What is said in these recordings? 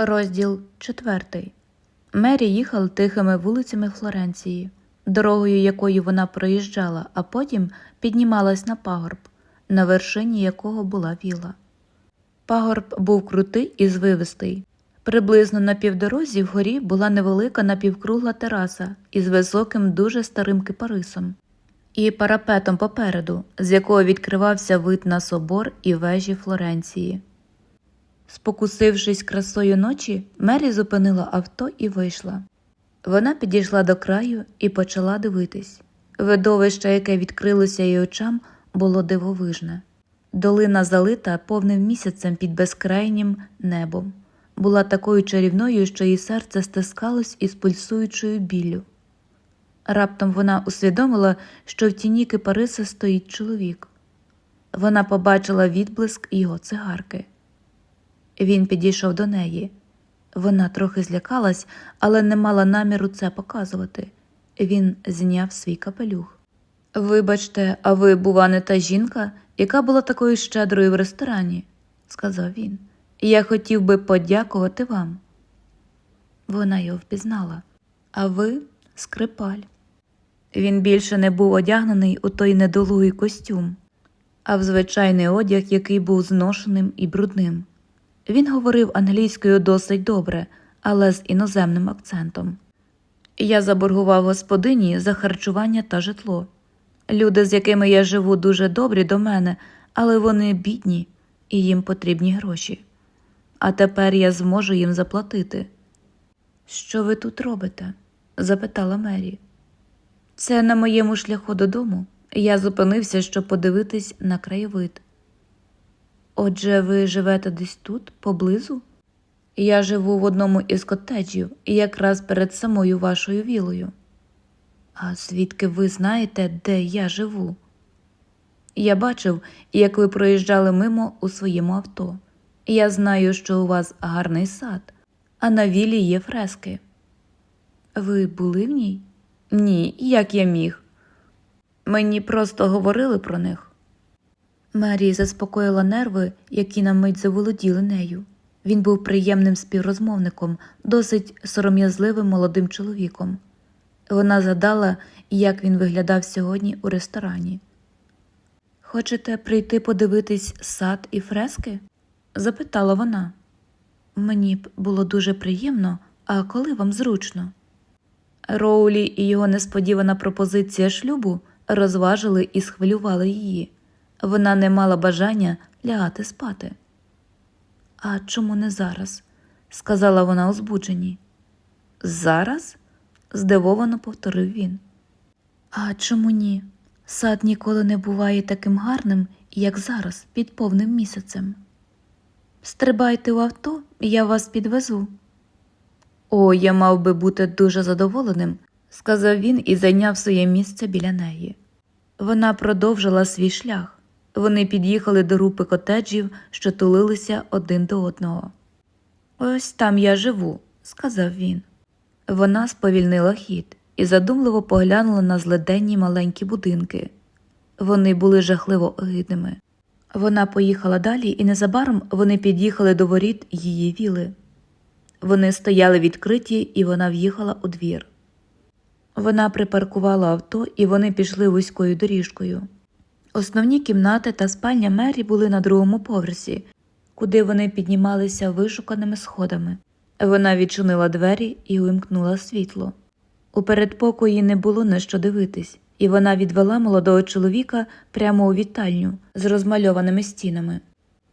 Розділ четвертий. Мері їхала тихими вулицями Флоренції, дорогою якою вона проїжджала, а потім піднімалась на пагорб, на вершині якого була віла. Пагорб був крутий і звивистий. Приблизно на півдорозі вгорі була невелика напівкругла тераса із високим, дуже старим кипарисом і парапетом попереду, з якого відкривався вид на собор і вежі Флоренції. Спокусившись красою ночі, Мері зупинила авто і вийшла. Вона підійшла до краю і почала дивитись. Видовище, яке відкрилося її очам, було дивовижне. Долина, залита повним місяцем під безкрайнім небом, була такою чарівною, що її серце стискалось із пульсуючою біллю. Раптом вона усвідомила, що в тіні кипариса стоїть чоловік. Вона побачила відблиск його цигарки. Він підійшов до неї. Вона трохи злякалась, але не мала наміру це показувати. Він зняв свій капелюх. Вибачте, а ви, бува, не та жінка, яка була такою щедрою в ресторані, сказав він. Я хотів би подякувати вам. Вона його впізнала. А ви скрипаль. Він більше не був одягнений у той недолугий костюм, а в звичайний одяг, який був зношеним і брудним. Він говорив англійською досить добре, але з іноземним акцентом. Я заборгував господині за харчування та житло. Люди, з якими я живу, дуже добрі до мене, але вони бідні і їм потрібні гроші. А тепер я зможу їм заплатити. Що ви тут робите? запитала Мері. Це на моєму шляху додому. Я зупинився, щоб подивитись на краєвид. Отже, ви живете десь тут, поблизу? Я живу в одному із котеджів, якраз перед самою вашою вілою. А звідки ви знаєте, де я живу? Я бачив, як ви проїжджали мимо у своєму авто. Я знаю, що у вас гарний сад, а на вілі є фрески. Ви були в ній? Ні, як я міг. Мені просто говорили про них. Мері заспокоїла нерви, які на мить заволоділи нею. Він був приємним співрозмовником, досить сором'язливим молодим чоловіком. Вона згадала, як він виглядав сьогодні у ресторані. Хочете прийти подивитись сад і фрески? запитала вона. Мені б було дуже приємно, а коли вам зручно? Роулі і його несподівана пропозиція шлюбу розважили і схвилювали її. Вона не мала бажання лягати спати. А чому не зараз? сказала вона у збудженні. Зараз? здивовано повторив він. А чому ні? Сад ніколи не буває таким гарним, як зараз, під повним місяцем. Стрибайте в авто, я вас підвезу. О, я мав би бути дуже задоволеним, сказав він і зайняв своє місце біля неї. Вона продовжила свій шлях. Вони під'їхали до рупи котеджів, що тулилися один до одного. Ось там я живу, сказав він. Вона сповільнила хід і задумливо поглянула на зледенні маленькі будинки. Вони були жахливо огидними. Вона поїхала далі, і незабаром вони під'їхали до воріт її віли. Вони стояли відкриті, і вона в'їхала у двір. Вона припаркувала авто, і вони пішли вузькою доріжкою. Основні кімнати та спальня Мері були на другому поверсі, куди вони піднімалися вишуканими сходами. Вона відчинила двері і увімкнула світло. У передпокої не було на що дивитись, і вона відвела молодого чоловіка прямо у вітальню з розмальованими стінами.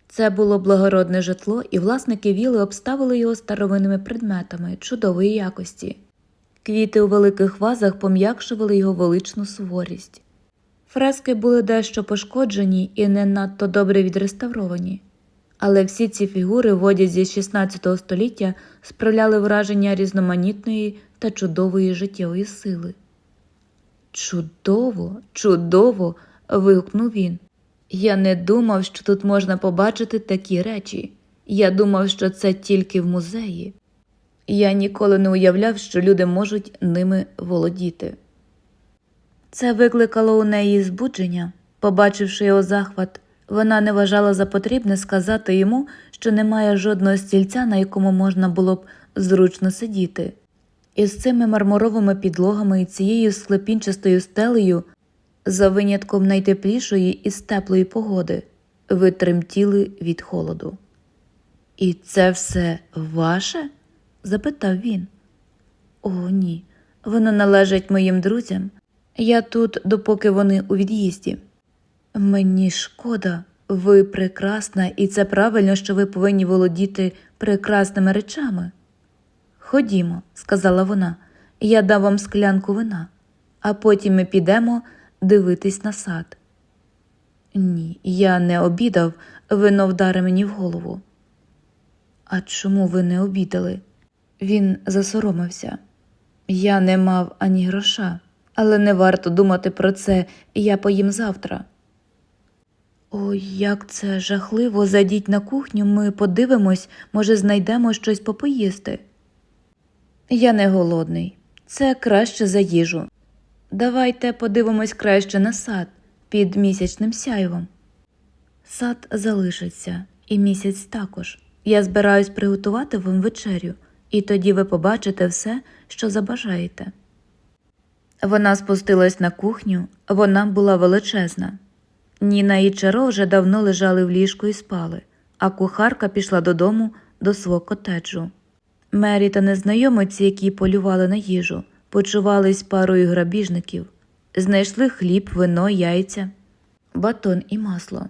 Це було благородне житло, і власники віли обставили його старовинними предметами чудової якості. Квіти у великих вазах пом'якшували його величну суворість. Фрески були дещо пошкоджені і не надто добре відреставровані, але всі ці фігури в одязі 16 століття справляли враження різноманітної та чудової життєвої сили. Чудово, чудово. вигукнув він. Я не думав, що тут можна побачити такі речі. Я думав, що це тільки в музеї. Я ніколи не уявляв, що люди можуть ними володіти. Це викликало у неї збудження. Побачивши його захват, вона не вважала за потрібне сказати йому, що немає жодного стільця, на якому можна було б зручно сидіти. Із цими мармуровими підлогами і цією склепінчастою стелею, за винятком найтеплішої із теплої погоди, ви тремтіли від холоду. І це все ваше? запитав він. О, ні, воно належить моїм друзям. Я тут, допоки вони у від'їзді. Мені шкода, ви прекрасна, і це правильно, що ви повинні володіти прекрасними речами. Ходімо, сказала вона, я дам вам склянку вина, а потім ми підемо дивитись на сад. Ні, я не обідав, вино вдари мені в голову. А чому ви не обідали? Він засоромився. Я не мав ані гроша, але не варто думати про це, я поїм завтра. Ой, як це жахливо, зайдіть на кухню, ми подивимось, може, знайдемо щось попоїсти. Я не голодний, це краще за їжу. Давайте подивимось краще на сад під місячним сяйвом. Сад залишиться, і місяць також. Я збираюсь приготувати вам вечерю, і тоді ви побачите все, що забажаєте. Вона спустилась на кухню, вона була величезна. Ніна і Чаро вже давно лежали в ліжку і спали, а кухарка пішла додому до свого котеджу. Мері та незнайомиці, які полювали на їжу, почувались парою грабіжників, знайшли хліб, вино, яйця, батон і масло.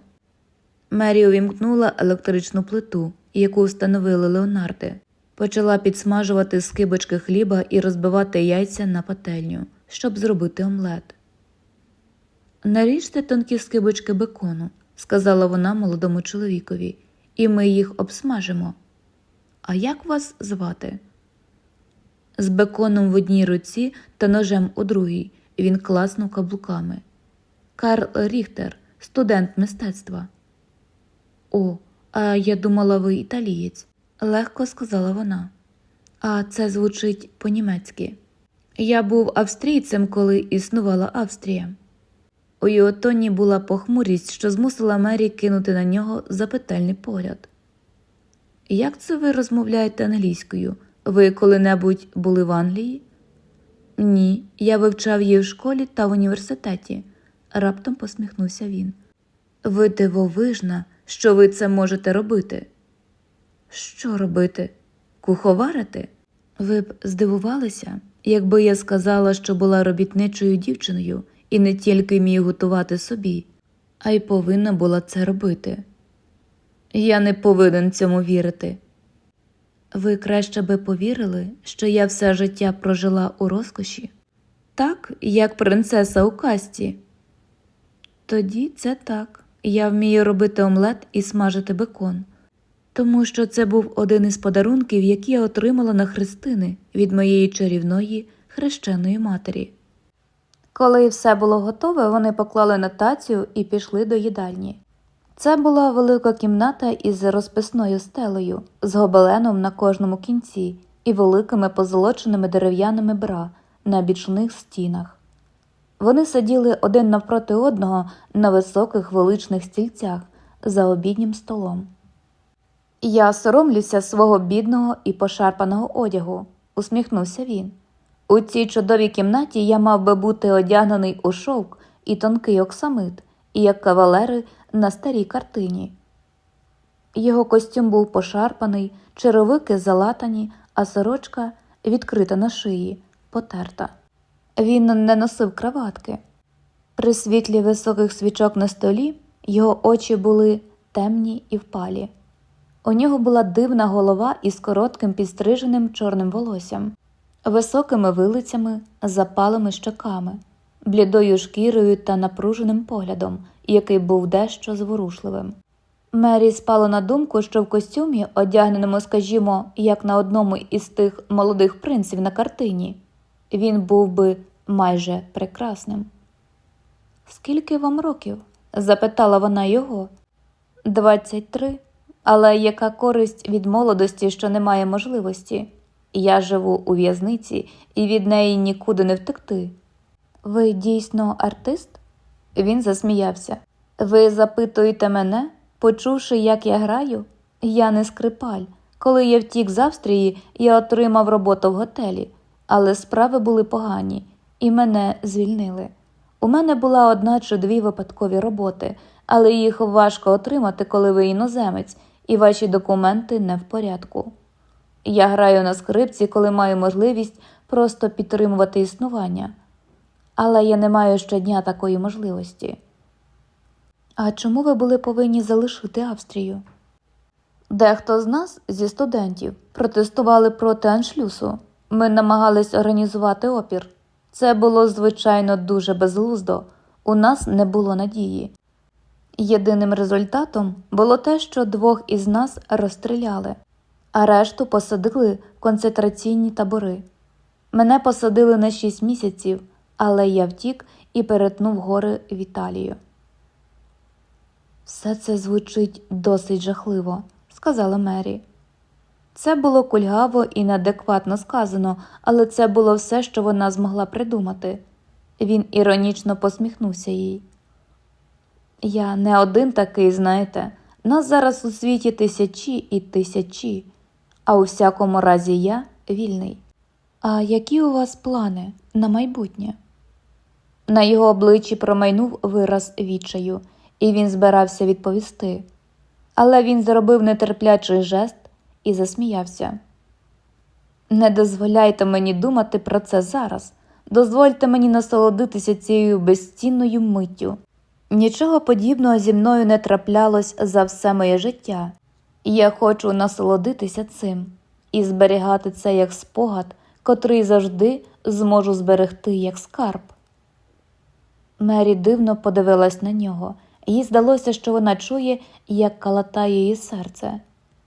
Мері увімкнула електричну плиту, яку встановили Леонарди, почала підсмажувати скибочки хліба і розбивати яйця на пательню, щоб зробити омлет. Наріжте тонкі скибочки бекону, сказала вона молодому чоловікові, і ми їх обсмажимо. А як вас звати? З беконом в одній руці та ножем у другій він класнув каблуками. Карл Ріхтер, студент мистецтва. О, а я думала, ви італієць, легко сказала вона. А це звучить по-німецьки. Я був австрійцем, коли існувала Австрія. У його тоні була похмурість, що змусила Мері кинути на нього запитальний погляд. Як це ви розмовляєте англійською? Ви коли-небудь були в Англії? Ні, я вивчав її в школі та в університеті, раптом посміхнувся він. Ви дивовижна, що ви це можете робити. Що робити? Куховарити? Ви б здивувалися, якби я сказала, що була робітничою дівчиною і не тільки вмію готувати собі, а й повинна була це робити. Я не повинен цьому вірити. Ви краще би повірили, що я все життя прожила у розкоші, так, як принцеса у касті. Тоді це так. Я вмію робити омлет і смажити бекон, тому що це був один із подарунків, які я отримала на хрестини від моєї чарівної хрещеної матері. Коли все було готове, вони поклали на тацю і пішли до їдальні. Це була велика кімната із розписною стелею, з гобеленом на кожному кінці і великими позолоченими дерев'яними бра на бічних стінах. Вони сиділи один навпроти одного на високих величних стільцях за обіднім столом. Я соромлюся свого бідного і пошарпаного одягу, усміхнувся він. У цій чудовій кімнаті я мав би бути одягнений у шовк і тонкий оксамит, і як кавалери на старій картині. Його костюм був пошарпаний, черевики залатані, а сорочка відкрита на шиї, потерта. Він не носив краватки. При світлі високих свічок на столі його очі були темні і впалі. У нього була дивна голова із коротким підстриженим чорним волоссям, високими вилицями, запалими щоками, блідою шкірою та напруженим поглядом, який був дещо зворушливим. Мері спало на думку, що в костюмі, одягненому, скажімо, як на одному із тих молодих принців на картині, він був би майже прекрасним. Скільки вам років? запитала вона його. Двадцять три. Але яка користь від молодості, що немає можливості? Я живу у в'язниці і від неї нікуди не втекти. Ви дійсно артист? Він засміявся. Ви запитуєте мене, почувши, як я граю? Я не скрипаль. Коли я втік з Австрії, я отримав роботу в готелі, але справи були погані, і мене звільнили. У мене була одна чи дві випадкові роботи, але їх важко отримати, коли ви іноземець, і ваші документи не в порядку. Я граю на скрипці, коли маю можливість просто підтримувати існування, але я не маю щодня такої можливості. А чому ви були повинні залишити Австрію? Дехто з нас, зі студентів, протестували проти аншлюсу. Ми намагались організувати опір. Це було, звичайно, дуже безглуздо. У нас не було надії. Єдиним результатом було те, що двох із нас розстріляли, а решту посадили в концентраційні табори. Мене посадили на шість місяців, але я втік і перетнув гори в Італію. Все це звучить досить жахливо, сказала Мері. Це було кульгаво і неадекватно сказано, але це було все, що вона змогла придумати. Він іронічно посміхнувся їй. Я не один такий, знаєте, нас зараз у світі тисячі і тисячі, а у всякому разі я вільний. А які у вас плани на майбутнє? На його обличчі промайнув вираз відчаю, і він збирався відповісти. Але він зробив нетерплячий жест і засміявся. Не дозволяйте мені думати про це зараз. Дозвольте мені насолодитися цією безцінною миттю. Нічого подібного зі мною не траплялось за все моє життя, я хочу насолодитися цим і зберігати це як спогад, котрий завжди зможу зберегти як скарб. Мері дивно подивилась на нього, їй здалося, що вона чує, як калатає її серце.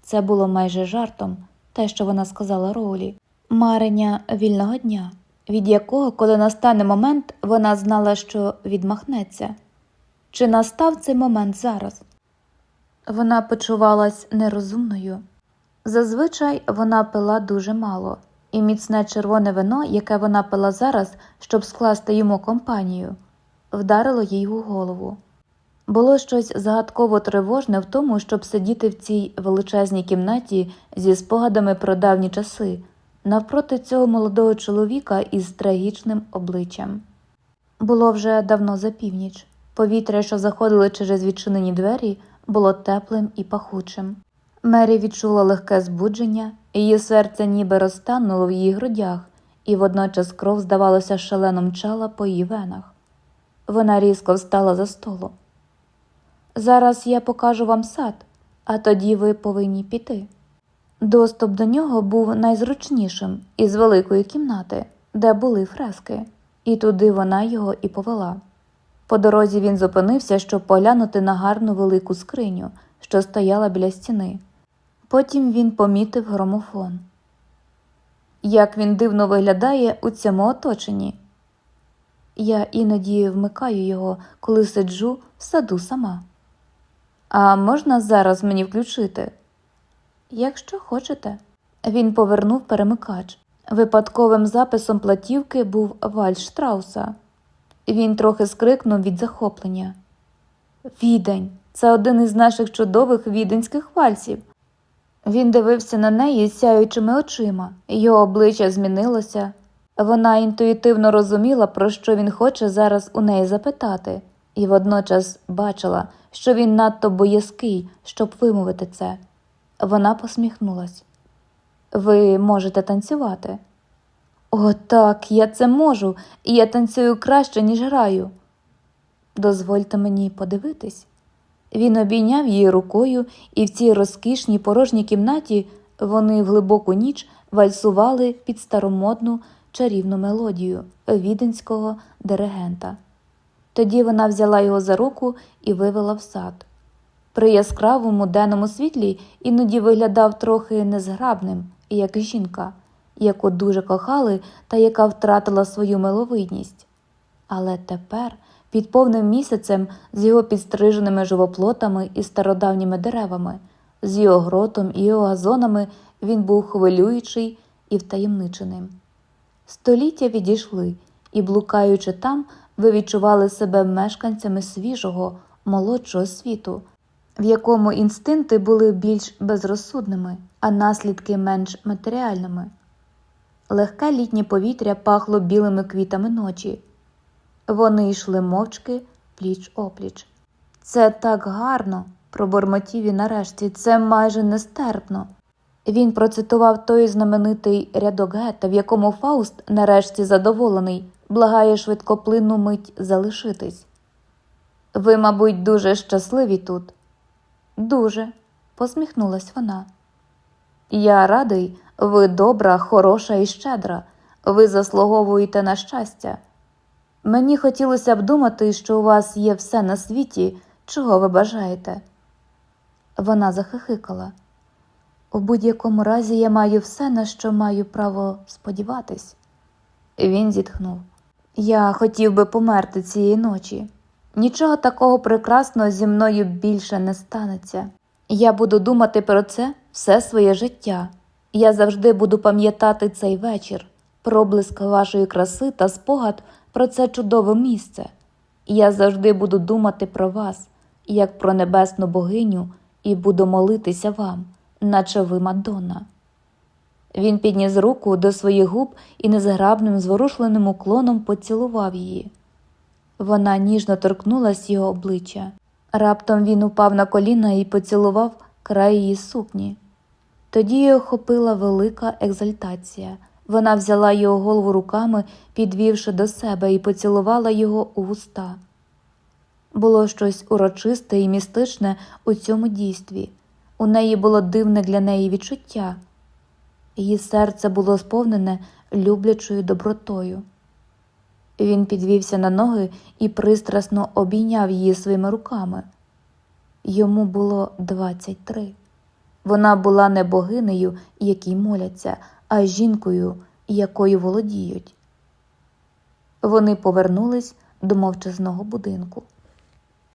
Це було майже жартом, те, що вона сказала Роулі, марення вільного дня, від якого, коли настане момент, вона знала, що відмахнеться. Чи настав цей момент зараз? Вона почувалась нерозумною. Зазвичай вона пила дуже мало, і міцне червоне вино, яке вона пила зараз, щоб скласти йому компанію, вдарило їй у голову. Було щось загадково тривожне в тому, щоб сидіти в цій величезній кімнаті зі спогадами про давні часи, навпроти цього молодого чоловіка із трагічним обличчям. Було вже давно за північ. Повітря, що заходило через відчинені двері, було теплим і пахучим. Мері відчула легке збудження, її серце ніби розтануло в її грудях, і водночас кров, здавалося, шалено мчала по її венах. Вона різко встала за столу. Зараз я покажу вам сад, а тоді ви повинні піти. Доступ до нього був найзручнішим із великої кімнати, де були фрески, і туди вона його і повела. По дорозі він зупинився, щоб поглянути на гарну велику скриню, що стояла біля стіни. Потім він помітив громофон. Як він дивно виглядає у цьому оточенні. Я іноді вмикаю його, коли сиджу в саду сама. А можна зараз мені включити? Якщо хочете. Він повернув перемикач. Випадковим записом платівки був вальс Штрауса. Він трохи скрикнув від захоплення. Відень, це один із наших чудових віденських вальсів. Він дивився на неї сяючими очима, його обличчя змінилося. Вона інтуїтивно розуміла, про що він хоче зараз у неї запитати, і водночас бачила, що він надто боязкий, щоб вимовити це. Вона посміхнулась. Ви можете танцювати. О, так, я це можу, і я танцюю краще, ніж граю. Дозвольте мені подивитись. Він обійняв її рукою, і в цій розкішній порожній кімнаті вони в глибоку ніч вальсували під старомодну чарівну мелодію віденського диригента. Тоді вона взяла його за руку і вивела в сад. При яскравому денному світлі іноді виглядав трохи незграбним, як жінка, яку дуже кохали та яка втратила свою миловидність. Але тепер, під повним місяцем, з його підстриженими живоплотами і стародавніми деревами, з його гротом і його газонами він був хвилюючий і втаємниченим. Століття відійшли, і, блукаючи там, ви відчували себе мешканцями свіжого, молодшого світу, в якому інстинкти були більш безрозсудними, а наслідки менш матеріальними. Легке літнє повітря пахло білими квітами ночі. Вони йшли мовчки пліч опліч. Це так гарно, пробормотів він нарешті, це майже нестерпно. Він процитував той знаменитий рядок Гета, в якому Фауст, нарешті задоволений, благає швидкоплинну мить залишитись. Ви, мабуть, дуже щасливі тут. Дуже, посміхнулась вона. Я радий, ви добра, хороша і щедра, ви заслуговуєте на щастя. Мені хотілося б думати, що у вас є все на світі, чого ви бажаєте. Вона захихикала. У будь-якому разі я маю все, на що маю право сподіватись. Він зітхнув. Я хотів би померти цієї ночі. Нічого такого прекрасного зі мною більше не станеться. Я буду думати про це все своє життя. Я завжди буду пам'ятати цей вечір, проблиск вашої краси та спогад про це чудове місце. Я завжди буду думати про вас, як про небесну богиню, і буду молитися вам, наче ви Мадонна. Він підніс руку до своїх губ і незграбним зворушленим уклоном поцілував її. Вона ніжно торкнулась його обличчя. Раптом він упав на коліна і поцілував край її сукні. Тоді її охопила велика екзальтація. Вона взяла його голову руками, підвівши до себе, і поцілувала його у вуста. Було щось урочисте і містичне у цьому дійстві. У неї було дивне для неї відчуття. Її серце було сповнене люблячою добротою. Він підвівся на ноги і пристрасно обійняв її своїми руками. Йому було 23. Вона була не богинею, якій моляться, а жінкою, якою володіють. Вони повернулись до мовчазного будинку.